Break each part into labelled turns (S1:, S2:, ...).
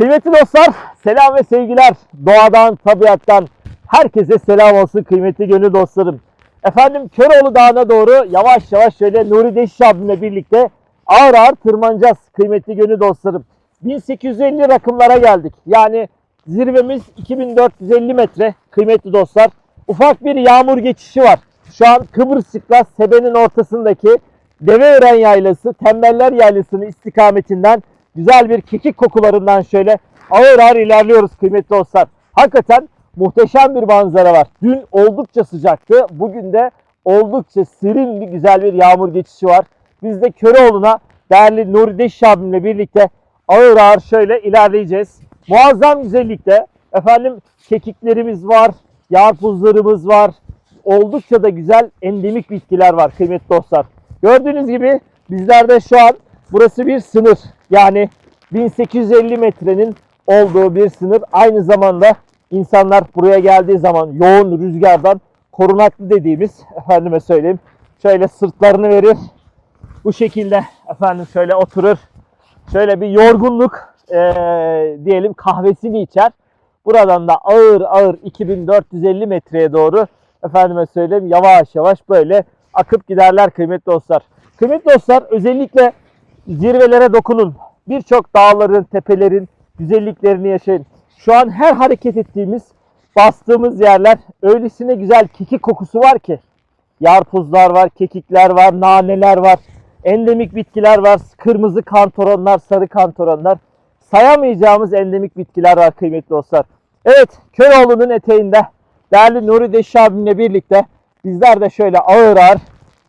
S1: Kıymetli dostlar, selam ve sevgiler. Doğadan, tabiattan herkese selam olsun kıymetli gönül dostlarım. Efendim Köroğlu Dağı'na doğru yavaş yavaş şöyle Nuri Deşiş abimle birlikte ağır ağır tırmanacağız kıymetli gönül dostlarım. 1850 rakımlara geldik. Yani zirvemiz 2450 metre kıymetli dostlar. Ufak bir yağmur geçişi var. Şu an Kıbrısçıkla Sebe'nin ortasındaki Deveören Yaylası, Tembeller Yaylası'nın istikametinden güzel bir kekik kokularından şöyle ağır ağır ilerliyoruz kıymetli dostlar. Hakikaten muhteşem bir manzara var. Dün oldukça sıcaktı. Bugün de oldukça serin bir güzel bir yağmur geçişi var. Biz de Köroğlu'na değerli Nuri Deşiş abimle birlikte ağır ağır şöyle ilerleyeceğiz. Muazzam güzellikte efendim kekiklerimiz var, yarpuzlarımız var. Oldukça da güzel endemik bitkiler var kıymetli dostlar. Gördüğünüz gibi bizlerde şu an burası bir sınır. Yani 1850 metrenin olduğu bir sınır. Aynı zamanda insanlar buraya geldiği zaman yoğun rüzgardan korunaklı dediğimiz efendime söyleyeyim şöyle sırtlarını verir. Bu şekilde efendim şöyle oturur. Şöyle bir yorgunluk eee, diyelim kahvesini içer. Buradan da ağır ağır 2450 metreye doğru efendime söyleyeyim yavaş yavaş böyle akıp giderler kıymetli dostlar. Kıymetli dostlar özellikle zirvelere dokunun. Birçok dağların, tepelerin güzelliklerini yaşayın. Şu an her hareket ettiğimiz, bastığımız yerler öylesine güzel kekik kokusu var ki. Yarpuzlar var, kekikler var, naneler var, endemik bitkiler var, kırmızı kantoronlar, sarı kantoronlar. Sayamayacağımız endemik bitkiler var kıymetli dostlar. Evet, Köroğlu'nun eteğinde değerli Nuri Deşiş abimle birlikte bizler de şöyle ağır ağır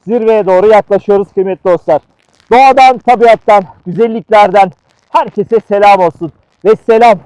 S1: zirveye doğru yaklaşıyoruz kıymetli dostlar. Doğadan, tabiattan, güzelliklerden herkese selam olsun. Ve selam